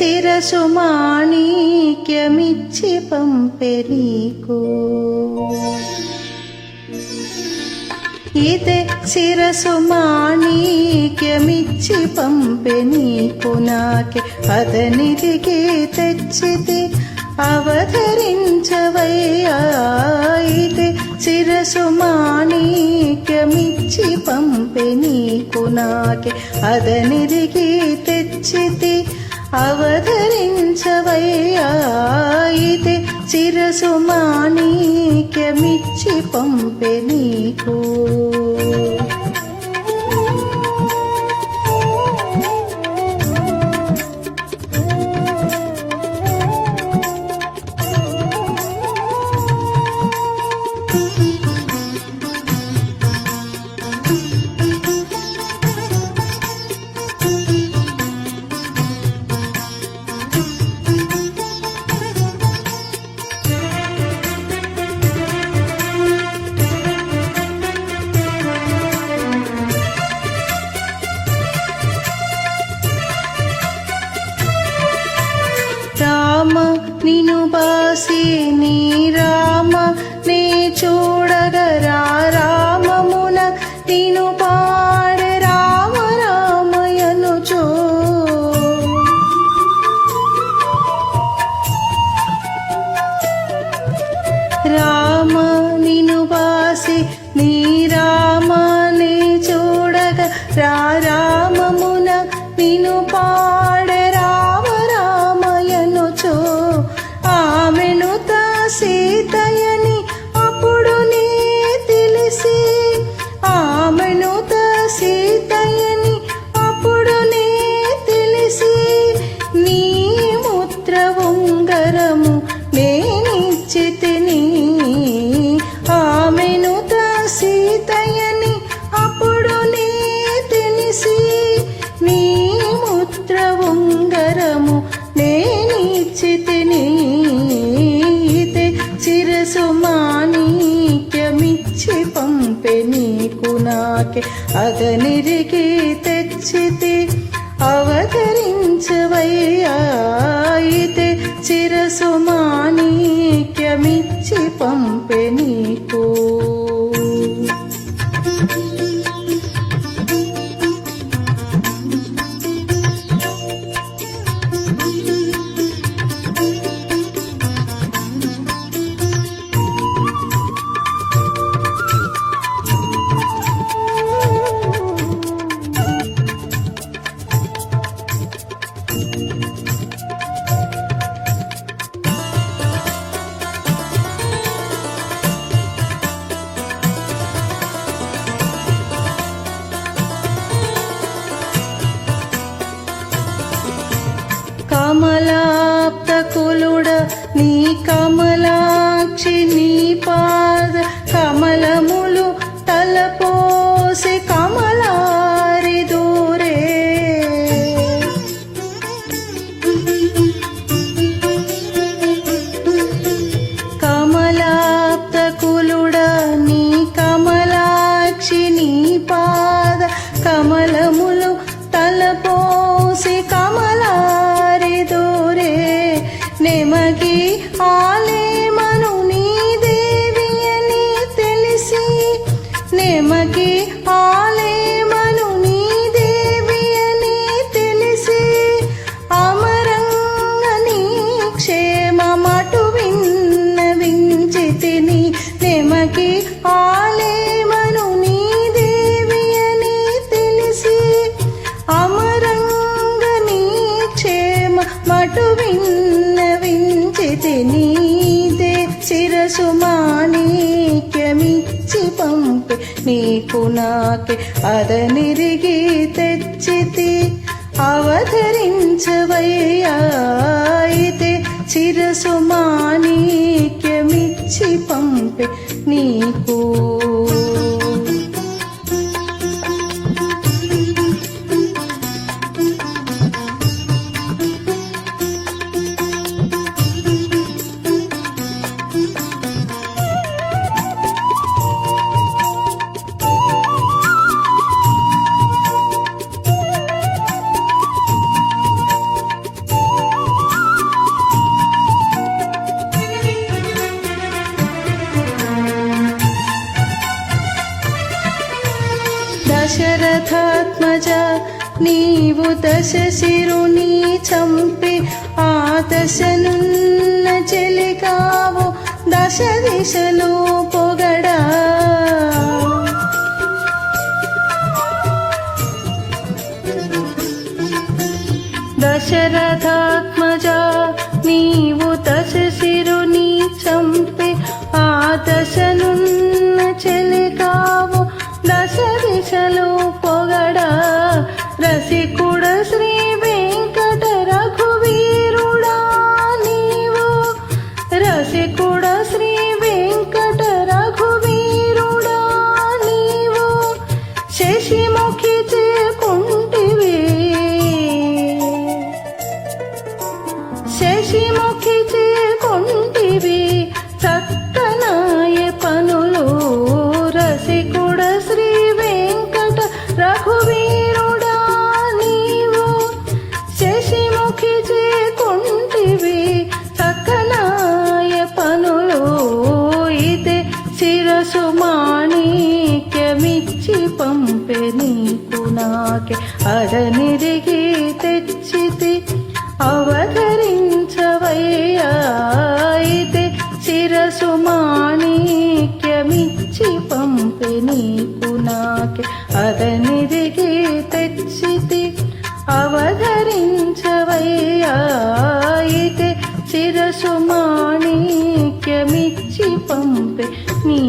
ఇదే శిరసు మాణిక్యమిచ్చి పంపె ఇదే శిరసు మాణిక్యమిచ్చి పంపె నీకు నాకే. అదనిదికి తెచ్చితి అవతరించవయ్యా ఇదే శిరసు మాణిక్యమిచ్చి పంపె నీకు నాకే. అదనిదికి తెచ్చితి అవతరించవయ్యాయితే ఇదే మాణిక్యమిచ్చి పంపె నీకు. చూడగరా రామమున తిను పాడ రామ రామయను చో రామ నిను వాసి నీ రామని చూడగ రా రామమున నిను పాడ రామ రామయనుచో ఆమెను తా వరము నేనిచ్చితిని ఆమెను తా సీతయని అప్పుడు నీ తెలిసి నీ ముద్ర ఉంగరము నేనిచ్చితిని ఇదే చిరసు మాణిక్యమిచ్చి పంపె నీకు నాకే అగనిరిగితే కమలాప్తకులుడ నీ కమలాక్షి నీ పాద కమలము నెమగి ఆలేమను నీ దేవి అని తెలిసి అమరంగని క్షేమమటు విన్నవించి తిని నెమకి ఆలేమను నీ దేవి అని తెలిసి అమరంగని క్షేమ మటు విన్నవించి తినీదే శిరసు మాణిక్యమిచ్చి పంపి నీకు నాకే అదనిరిగి తెచ్చితి అవతరించవయ్యా. ఇదే శిరసు మాణిక్యమిచ్చి నీకు. రథాత్మజ నీవు దశ శిరుని చంపి ఆ దశనున్న చెలికావు దశ దిశలు పొగడా. దశరథా శశిముఖి చేకుంటివి చక్కనాయ పనులు రసికుడ శ్రీ వెంకట రఘువీరుడా నీవు. శశిముఖి చేకుంటివి చక్కనాయ పనులు ఇదే శిరసు మాణిక్యమిచ్చి పంపె నీకు నాకే. అడనిరిగి తెచ్చితి అవతరించవయ్యా అయితే శిరసు మాణిక్యమిచ్చి పంపె నీకు నాకే. అదనిరిగి తెచ్చితి అవధరించవయ్యా. ఇదే శిరసు మాణిక్యమిచ్చి పంపె నీ